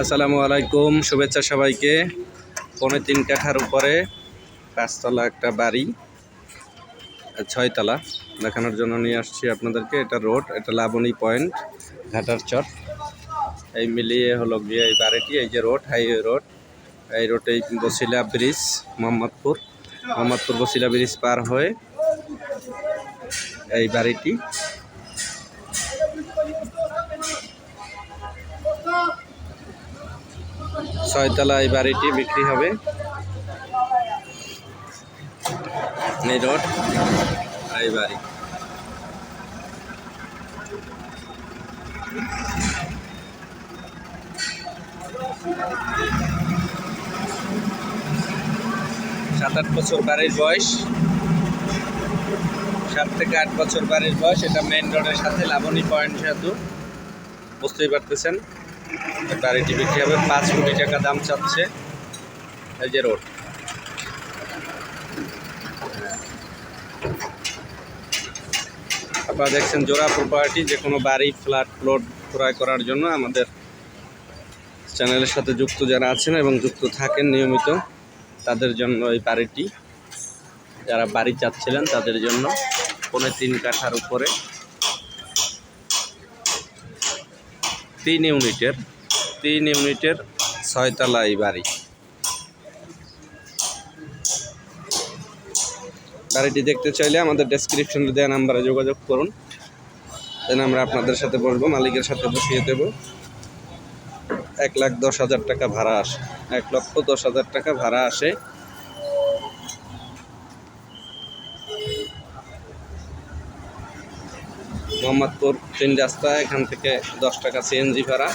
আসসালামু আলাইকুম, শুভেচ্ছা সবাইকে। পৌনে তিন কাঠার উপরে পাঁচতলা একটা বাড়ি, ছয়তলা। দেখানোর জন্য নিয়ে আসছি আপনাদেরকে। এটা রোড, এটা লাবণী পয়েন্ট, ঘাটার চর। এই মিলিয়ে হলো গিয়ে এই বাড়িটি, এই যে রোড, হাইওয়ে রোড। এই রোডে বসিলা ব্রিজ, মোহাম্মদপুর। মোহাম্মদপুর বসিলা ব্রিজ পার হয়ে এই বাড়িটি। ছয়তলা এই বাড়িটি বিক্রি হবে। এই বাড়ি। সাত আট বছর বাড়ির বয়স। সাত থেকে আট বছর বাড়ির বয়স। এটা মেইন রোডের সাথে লাবণী পয়েন্ট সেতু বুঝতেই পারতেছেন। এই বাড়িটি বিক্রি হবে। পাঁচ কোটি টাকা দাম চাচ্ছে এই যে রোড। আপনারা দেখছেন জোড়া প্রপার্টি যে কোনো বাড়ি, ফ্ল্যাট, প্লট ক্রয় করার জন্য আমাদের চ্যানেলের সাথে যুক্ত যারা আছেন এবং যুক্ত থাকেন নিয়মিত, তাদের জন্য এই বাড়িটি, যারা বাড়ি চাচ্ছিলেন তাদের জন্য, পৌনে তিন কাঠার উপরে তিন ইউনিটের তিন ইউনিটের ছয়তলা এই বাড়ি। গাড়িটি দেখতে চাইলে আমাদের ডেসক্রিপশনে দেওয়া নাম্বারে যোগাযোগ করুন। দেন আমরা আপনাদের সাথে বসবো, মালিকের সাথে বসিয়ে দেব। এক লাখ দশ হাজার টাকা ভাড়া আসে, এক লক্ষ দশ হাজার টাকা ভাড়া আসে। মোহাম্মদপুর তিন রাস্তা এখান থেকে দশ টাকা সিএনজি ভাড়া।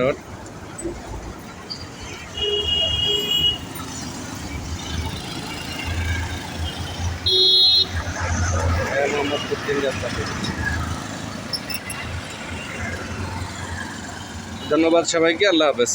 রোড। ধন্যবাদ সবাইকে আল্লাহ হাফেজ।